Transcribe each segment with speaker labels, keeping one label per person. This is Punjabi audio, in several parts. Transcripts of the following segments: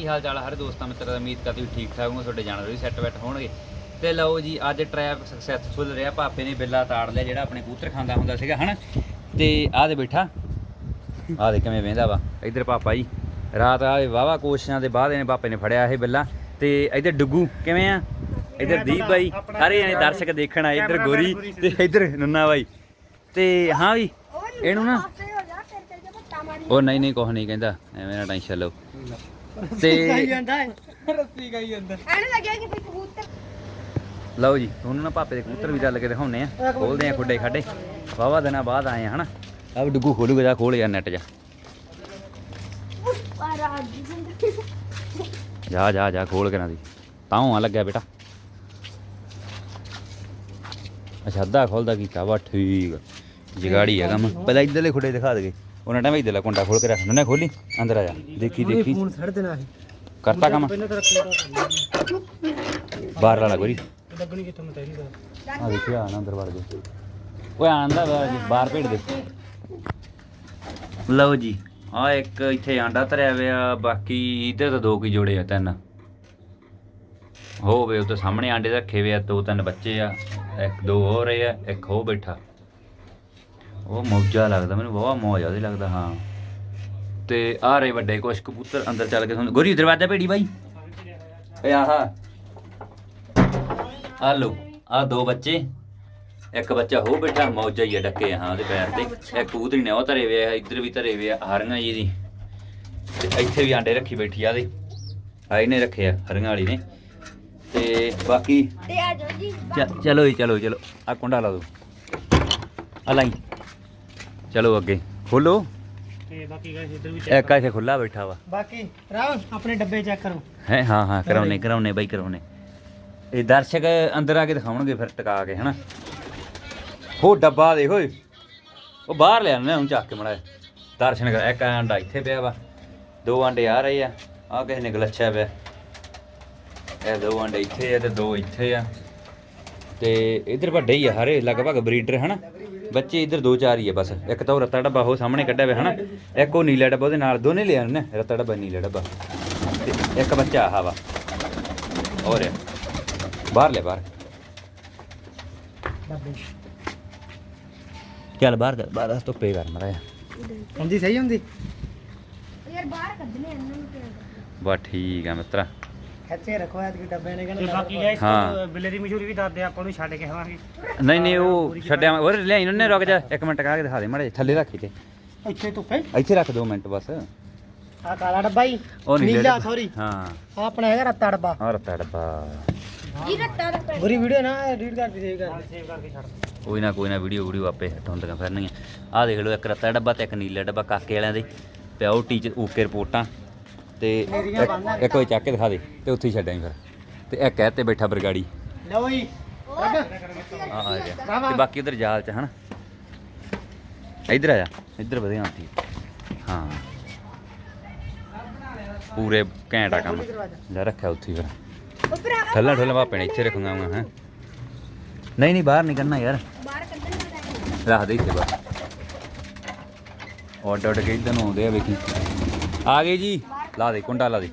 Speaker 1: ਕੀ ਹਾਲ ਚਾਲ ਹਰ ਦੋਸਤਾਂ ਮਿੱਤਰਾਂ ਦਾ? ਉਮੀਦ ਕਰਦੀ ਵੀ ਠੀਕ ਠਾਕ ਹੋ ਤੁਹਾਡੇ ਜਾਨਵਰ ਵੀ ਸੈੱਟ ਬੈਠ ਹੋਣਗੇ। ਤੇ ਲਓ ਜੀ ਅੱਜ ਟ੍ਰੈਪ ਸਕਸੈਸਫੁਲ ਰਿਹਾ। ਪਾਪੇ ਨੇ ਬਿੱਲਾ ਤਾੜ ਲਿਆ ਜਿਹੜਾ ਆਪਣੇ ਕਬੂਤਰ ਖਾਂਦਾ ਹੁੰਦਾ ਸੀਗਾ ਹਨਾ? ਤੇ ਆਹ ਦੇ ਬੈਠਾ। ਆਹ ਦੇ ਕਿਵੇਂ ਵੇਂਦਾ ਵਾ? ਇੱਧਰ ਪਾਪਾ ਜੀ। ਰਾਤ ਆ ਵਾਵਾ ਕੋਸ਼ਿਸ਼ਾਂ ਦੇ ਬਾਅਦ ਇਹਨੇ ਪਾਪੇ ਨੇ ਫੜਿਆ ਇਹ ਬਿੱਲਾ। ਤੇ ਇੱਧਰ ਡੁੱਗੂ ਕਿਵੇਂ ਆ? ਇੱਧਰ ਦੀਪ ਬਾਈ। ਸਾਰੇ ਜਣੇ ਦਰਸ਼ਕ ਦੇਖਣ ਆਏ ਇੱਧਰ ਗੋਰੀ ਤੇ ਇੱਧਰ ਨੰਨਾ ਬਾਈ। ਤੇ ਹਾਂ ਵੀ ਇਹਨੂੰ ਨਾ ਉਹ ਨਹੀਂ ਨਹੀਂ ਕੁਛ ਨਹੀਂ ਕਹਿੰਦਾ। ਐਵੇਂ ਨਾ ਟੈਨਸ਼ਨ ਲਓ। ਤੇ
Speaker 2: ਰੱਸੀ ਗਈ ਅੰਦਰ
Speaker 3: ਐਨੇ ਲੱਗਿਆ ਕਿ ਕੋਈ ਕਬੂਤਰ?
Speaker 1: ਲਓ ਜੀ ਤੁਹਾਨੂੰ ਨਾ ਪਾਪੇ ਦੇ ਕਬੂਤਰ ਵੀ ਚੱਲ ਕੇ ਦਿਖਾਉਨੇ ਆ। ਖੋਲਦੇ ਆ ਖੁੱਡੇ ਖਾਡੇ। ਵਾਵਾ ਦਿਨਾਂ ਬਾਅਦ ਆਏ ਆ ਹਨਾ? ਆ ਵੀ ਡੁੱਗੂ ਖੋਲੂਗਾ ਜਾ ਖੋਲ ਯਾਰ ਨੈਟ ਜਾ। ਜਾ ਜਾ ਜਾ ਖੋਲ ਕੇ ਨਾ ਦੀ। ਤਾਂ ਆ ਲੱਗਿਆ ਬੇਟਾ। ਅੱਛਾ ਅੱਧਾ ਖੋਲਦਾ ਕੀਤਾ ਵਾ ਠੀਕ। ਜਗਾੜੀ ਹੈਗਾ ਮੈਂ ਪਹਿਲਾਂ ਇੱਧਰਲੇ ਖੁੱਡੇ ਦਿਖਾ ਦੇਗੇ ਉਹਨਾਂ ਟਾਈਮ ਇੱਧਰਲਾ ਕੁੰਡਾ ਖੋਲ ਕੇ ਰੱਖ ਉਹਨੇ ਖੋਲੀ ਅੰਦਰ ਆ ਜਾ। ਦੇਖੀ ਦੇਖੀ।
Speaker 2: ਫੋਨ ਛੱਡ ਦੇਣਾ ਸੀ।
Speaker 1: ਕਰਤਾ ਕੰਮ।
Speaker 2: ਪਹਿਲਾਂ
Speaker 1: ਬਾਹਰ ਵਾਲਾ ਗੋਰੀ
Speaker 2: ਲੱਗਣੀ ਕਿੱਥੋਂ ਮੈਂ ਤੇਰੀ ਦਾ
Speaker 1: ਆ ਦੇਖਿਆ ਆਣਾ ਅੰਦਰ ਵੜ ਗਏ ਓਏ ਆਂਦਾ ਬਾਹਰ ਭੇੜ ਦੇ। ਲਓ ਜੀ ਆ ਇੱਕ ਇੱਥੇ ਆਂਡਾ ਧਰਿਆ ਹੋਇਆ ਬਾਕੀ ਇਹਦੇ ਤਾਂ ਦੋ ਕੀ ਜੋੜੇ ਆ ਤਿੰਨ। ਹੋ ਵੇ ਉਹ ਤਾਂ ਸਾਹਮਣੇ ਆਂਡੇ ਰੱਖੇ ਹੋਏ ਆ ਦੋ ਤਿੰਨ ਬੱਚੇ ਆ ਇੱਕ ਦੋ ਹੋ ਰਹੇ ਆ ਇੱਕ ਹੋ ਬੈਠਾ। ਉਹ ਮੌਜਾ ਲੱਗਦਾ ਮੈਨੂੰ ਬਹੁਤ ਮੌਜ ਆਦੀ ਲੱਗਦਾ ਹਾਂ। ਤੇ ਆ ਰਹੇ ਵੱਡੇ ਕੁਛ ਕਬੂਤਰ ਅੰਦਰ ਚੱਲ ਕੇ ਤੁਹਾਨੂੰ ਗੋਰੀ ਦਰਵਾਜ਼ਾ ਭੇੜੀ ਬਾਈ। ਏ ਆਹਾ। ਆ ਲੋ ਆ ਦੋ ਬੱਚੇ। ਇੱਕ ਬੱਚਾ ਹੋ ਬੈਠਾ ਮੌਜਾ ਹੀ ਆ ਡੱਕੇ ਹਾਂ ਉਹਦੇ ਪੈਰ ਤੇ। ਇੱਕ ਕਬੂਤਰੀ ਨੇ ਉਹ ਧਰੇ ਵੇ ਆ ਇੱਧਰ ਵੀ ਧਰੇ ਵੇ ਆ ਹਰੀਆਂ ਜੀ ਦੀ। ਤੇ ਇੱਥੇ ਵੀ ਆਂਡੇ ਰੱਖੀ ਬੈਠੀ ਆ ਦੇ ਆ ਇਹਨੇ ਰੱਖੇ ਆ ਹਰੀਆਂ ਵਾਲੀ ਨੇ। ਤੇ ਬਾਕੀ
Speaker 3: ਤੇ ਆ ਜਾਓ ਜੀ
Speaker 1: ਚ- ਚਲੋ ਜੀ ਚਲੋ ਚਲੋ। ਆ ਕੁੰਡਾ ਲਾ ਦੋ। ਆ ਲਾਈ। ਚਲੋ ਅੱਗੇ ਖੋਲੋ।
Speaker 2: ਤੇ ਬਾਕੀ ਗਾਇਸ ਇੱਧਰ ਵੀ
Speaker 1: ਇੱਕ ਇੱਥੇ ਖੁੱਲਾ ਬੈਠਾ ਵਾ।
Speaker 2: ਬਾਕੀ ਰਾਵ ਆਪਣੇ ਡੱਬੇ ਚੈੱਕ ਕਰੋ।
Speaker 1: ਹੈ ਹਾਂ ਹਾਂ ਕਰਾਉਨੇ ਕਰਾਉਨੇ ਬਾਈ ਕਰਾਉਨੇ ਇਹ ਦਰਸ਼ਕ ਅੰਦਰ ਆ ਕੇ ਦਿਖਾਉਣਗੇ ਫਿਰ ਟਿਕਾ ਕੇ ਹਨਾ। ਹੋ ਡੱਬਾ ਦੇਖ ਓਏ ਉਹ ਬਾਹਰ ਲੈ ਆਉਣਾ ਹੁਣ ਚੱਕ ਕੇ ਮੜਾ ਦਰਸ਼ਨ ਕਰ ਇੱਕ ਆਂਡਾ ਇੱਥੇ ਪਿਆ ਵਾ। ਦੋ ਆਂਡੇ ਆ ਰਹੇ ਆ ਆ ਕਿਸੇ ਨੇ ਗਲੱਛਿਆ ਪਿਆ। ਇਹ ਦੋ ਆਂਡੇ ਇੱਥੇ ਆ ਤੇ ਦੋ ਇੱਥੇ ਆ। ਤੇ ਇਧਰ ਵੱਡੇ ਹੀ ਆ ਹਰੇ ਲਗਭਗ ਬਰੀਡਰ ਹਨਾ। ਬੱਚੇ ਇਧਰ ਦੋ ਚਾਰ ਹੀ ਆ ਬਸ। ਇੱਕ ਤਾਂ ਉਹ ਰੱਤਾ ਡੱਬਾ ਉਹ ਸਾਹਮਣੇ ਕੱਢਿਆ ਹੋਇਆ ਹਨਾ? ਇੱਕ ਉਹ ਨੀਲਾ ਡੱਬਾ ਉਹਦੇ ਨਾਲ ਦੋਨੇ ਲੈ ਆਉਣੇ ਨੇ ਰੱਤਾ ਡੱਬਾ ਨੀਲਾ ਡੱਬਾ। ਤੇ ਇੱਕ ਬੱਚਾ ਆਹ ਵਾ। ਹੋਰ। ਬਾਹਰ ਲੈ ਬਾਹਰ।
Speaker 2: ਡੱਬੇ।
Speaker 1: ਚੱਲ ਬਾਹਰ ਕਰ ਬਾਹਰ ਧੁੱਪੇ ਕਰ ਮੜਾ
Speaker 2: ਹੁੰਦੀ ਸਹੀ ਹੁੰਦੀ?
Speaker 3: ਯਾਰ ਬਾਹਰ ਕੱਢਨੇ ਇਹਨਾਂ ਨੂੰ ਕਿਉਂ?
Speaker 1: ਬਾ ਠੀਕ ਆ ਮਿੱਤਰਾ।
Speaker 2: ਖੱਚੇ ਰੱਖੋ ਐਤ ਡੱਬੇ ਨੇ ਕਹਿੰਦੇ ਬਾਕੀ ਗਾਇਸ
Speaker 1: ਹਾਂ।
Speaker 2: ਬਿੱਲੇ ਦੀ ਮਸ਼ਹੂਰੀ ਵੀ ਦੱਸਦੇ ਆ, ਆਪਾਂ ਨੂੰ ਛੱਡ ਕੇ ਆਵਾਂਗੇ।
Speaker 1: ਨਹੀਂ ਨਹੀਂ ਉਹ ਛੱਡਿਆ ਹੋਰ ਲੈ ਇਹਨਾਂ ਨੇ ਰੁਕ ਜਾ ਇੱਕ ਮਿੰਟ ਕਾ ਕੇ ਦਿਖਾ ਦੇ ਮੜੇ ਥੱਲੇ ਰੱਖੀ ਤੇ
Speaker 2: ਇੱਥੇ ਧੁੱਪੇ?
Speaker 1: ਇੱਥੇ ਰੱਖ ਦੋ ਮਿੰਟ ਬਸ।
Speaker 2: ਆ ਕਾਲਾ ਡੱਬਾ ਹੀ
Speaker 1: ਉਹ ਨੀਲੇ
Speaker 2: ਨੀਲਾ
Speaker 1: ਡੱਬਾ।
Speaker 2: ਸੌਰੀ
Speaker 1: ਹਾਂ।
Speaker 2: ਆ ਆਪਣਾ ਹੈਗਾ ਰੱਤਾ ਡੱਬਾ।
Speaker 1: ਔਰ ਤੜਪਾ
Speaker 3: ਜੀ ਰੱਟਾ ਰੱਟਾ
Speaker 2: ਬੁਰੀ ਵੀਡੀਓ ਨਾ ਐਡਿਟ ਕਰਕੇ ਸੇਵ ਕਰ ਸੇਵ ਕਰਕੇ ਛੱਡ
Speaker 1: ਕੋਈ ਨਾ ਕੋਈ ਨਾ ਵੀਡੀਓ ਵੀਡੀਓ ਆਪੇ ਹਿੱਟ ਹੁੰਦੀਆਂ ਫਿਰਨਗੀਆਂ। ਆਹ ਦੇਖ ਲਓ ਇੱਕ ਰੱਤਾ ਡੱਬਾ ਤੇ ਇੱਕ ਨੀਲਾ ਡੱਬਾ ਕਾਕੇ ਵਾਲਿਆਂ ਦੇ ਪਿਆ ਉਹ ਟੀਚਰ ਓਕੇ ਰਿਪੋਰਟਾਂ। ਤੇ ਇੱਕ- ਇੱਕ ਕੋਈ ਚੱਕ ਕੇ ਦਿਖਾ ਦੇ ਤੇ ਉੱਥੇ ਹੀ ਛੱਡਾਂ ਫਿਰ। ਤੇ ਇੱਕ ਕਹਿ ਤੇ ਬੈਠਾ ਬਰਗਾੜੀ।
Speaker 2: ਲਓ ਜੀ।
Speaker 1: ਆ ਆ ਗਿਆ। ਤੇ ਬਾਕੀ ਉਧਰ ਜਾਲ ਚ ਹਨ? ਇੱਧਰ ਆ ਜਾ। ਇੱਧਰ ਵਧੀਆ ਆਂਦੀ ਹਾਂ। ਪੂਰੇ ਘੈਂਟਾ ਕੰਮ। ਲੈ ਰੱਖਿਆ ਉੱਥੇ ਹੀ ਫਿਰ।
Speaker 3: ਉਹ
Speaker 1: ਠੱਲਾ ਠੱਲਾ ਭਾਪੇ ਨੇ ਇੱਥੇ ਰੱਖੂੰਗਾ ਮੈਂ ਹੈ? ਨਹੀਂ ਨਹੀਂ ਬਾਹਰ ਨਹੀਂ ਕਰਨਾ ਯਾਰ।
Speaker 3: ਬਾਹਰ ਕੱਢਣ
Speaker 1: ਰੱਖ ਦੇ ਇੱਥੇ ਬਸ। ਔਡ ਔਡ ਕੇ ਇਧਰ ਨੂੰ ਆਉਂਦੇ ਆ ਵੇਖੀ। ਆ ਗਏ ਜੀ। ਲਾ ਦੇ ਕੁੰਡਾ ਲਾ ਦੇ।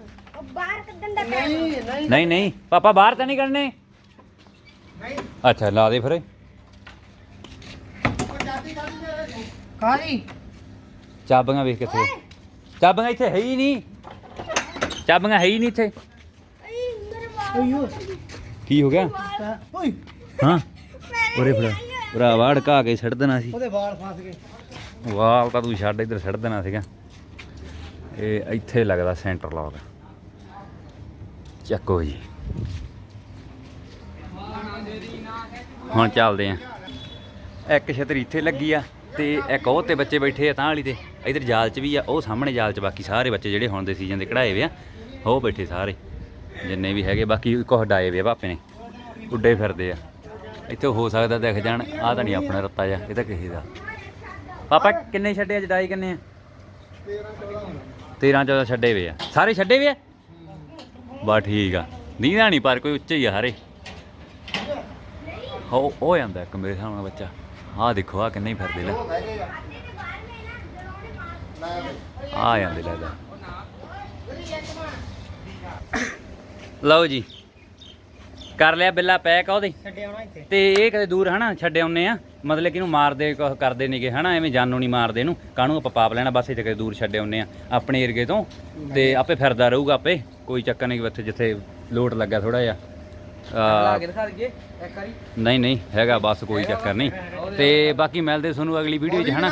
Speaker 3: ਬਾਹਰ ਕੱਢਣ ਦਾ
Speaker 2: ਨਹੀਂ ਨਹੀਂ।
Speaker 1: ਨਹੀਂ ਨਹੀਂ ਪਾਪਾ ਬਾਹਰ ਤਾਂ ਨਹੀਂ ਕਰਨੇ ਅੱਛਾ ਲਾ ਦੇ ਫਿਰ। ਚਾਬੀਆਂ ਵੇਖ ਕਿੱਥੇ। ਚਾਬੀਆਂ ਇੱਥੇ ਹੈ ਹੀ ਨਹੀਂ। ਚਾਬੀਆਂ ਹੈ ਹੀ ਨਹੀਂ ਇੱਥੇ। ਕੀ ਹੋ ਗਿਆ?
Speaker 2: ਓਏ।
Speaker 1: ਹਾਂ? ਉਰੇ ਫੜਾ। ਭਰਾ ਵਾੜ ਕਾ ਕੇ ਛੱਡ ਦੇਣਾ ਸੀ।
Speaker 2: ਉਹਦੇ ਵਾਲ ਫਸ ਗਏ।
Speaker 1: ਵਾਲ ਤਾਂ ਤੂੰ ਛੱਡ ਇੱਧਰ ਛੱਡ ਦੇਣਾ ਸੀਗਾ। ਇਹ ਇੱਥੇ ਲੱਗਦਾ ਸੈਂਟਰ ਲੌਕ ਚੱਕੋ ਜੀ। ਹੁਣ ਚੱਲਦੇ ਆ। ਇੱਕ ਛਤਰ ਇੱਥੇ ਲੱਗੀ ਆ ਤੇ ਇੱਕ ਉਹ ਤੇ ਬੱਚੇ ਬੈਠੇ ਆ ਤਾਂ ਵਾਲੀ ਤੇ। ਇਧਰ ਜਾਲ 'ਚ ਵੀ ਆ, ਉਹ ਸਾਹਮਣੇ ਜਾਲ 'ਚ ਬਾਕੀ ਸਾਰੇ ਬੱਚੇ ਜਿਹੜੇ ਹੁਣ ਦੇ ਸੀਜ਼ਨ ਦੇ ਕਢਾਏ ਵੇ ਆ, ਉਹ ਬੈਠੇ ਸਾਰੇ। ਜਿੰਨੇ ਵੀ ਹੈਗੇ, ਬਾਕੀ ਕੁਝ ਡਾਏ ਵੇ ਆ ਭਾਪੇ ਨੇ। ਉੱਡੇ ਫਿਰਦੇ ਆ। ਇੱਥੇ ਹੋ ਸਕਦਾ ਦਿਖ ਜਾਣ ਆ ਤਾਂ ਨਹੀਂ ਆਪਣਾ ਰੱਤਾ ਜਾ ਇਹ ਤਾਂ ਕਿਸੇ ਦਾ। ਪਾਪਾ, ਕਿੰਨੇ ਛੱਡੇ ਅੱਜ ਡਾਈ ਕਿੰਨੇ ਆ? 13 14 ਛੱਡੇ ਵੇ ਆ। ਸਾਰੇ ਛੱਡੇ ਵੇ ਆ? ਬਾ ਠੀਕ ਆ। ਨੀਂਦਾ ਨਹੀਂ ਪਰ ਕੋਈ ਉੱਚੇ ਹੀ ਆ ਹਰੇ। ਹੋ ਹੋ ਜਾਂਦਾ ਇੱਕ ਮੇਰੇ ਸਾਹਮਣੇ ਬੱਚਾ। ਆਹ ਦੇਖੋ ਆ ਕਿੰਨੇ ਹੀ ਫਿਰਦੇ ਲੈ ਆ ਜਾਂਦੇ ਲੱਗਦਾ। ਲਓ ਜੀ। ਕਰ ਲਿਆ ਬਿੱਲਾ ਪੈਕ ਆ ਉਹਦੇ।
Speaker 2: ਇੱਥੇ।
Speaker 1: ਤੇ ਇਹ ਕਦੇ ਦੂਰ ਹਨਾ ਛੱਡ ਆਉਨੇ ਆ। ਮਤਲਬ ਕਿ ਇਹਨੂੰ ਮਾਰਦੇ ਕੁਛ ਕਰਦੇ ਨਹੀਂਗੇ ਹਨਾ ਐਵੇਂ ਜਾਨੋਂ ਨਹੀਂ ਮਾਰਦੇ ਇਹਨੂੰ। ਕਾਹਨੂੰ ਆਪਾਂ ਪਾਪ ਲੈਣਾ ਬਸ ਇੱਥੇ ਕਦੇ ਦੂਰ ਛੱਡ ਆਉਨੇ ਆ। ਆਪਣੇ ਏਰੀਏ ਤੋਂ ਤੇ ਆਪੇ ਫਿਰਦਾ ਰਹੂਗਾ ਆਪੇ। ਕੋਈ ਚੱਕਰ ਨਹੀਂ ਉੱਥੇ ਜਿੱਥੇ ਲੋਡ ਲੱਗਾ ਥੋੜਾ ਜਿਹਾ।
Speaker 2: ਦਿਖਾ ਇੱਕ ਵਾਰੀ।
Speaker 1: ਨਹੀਂ ਨਹੀਂ ਹੈਗਾ ਬਸ ਕੋਈ ਚੱਕਰ ਨਹੀਂ। ਤੇ ਬਾਕੀ ਮਿਲਦੇ ਤੁਹਾਨੂੰ ਅਗਲੀ ਵੀਡੀਓ 'ਚ ਹਨਾ।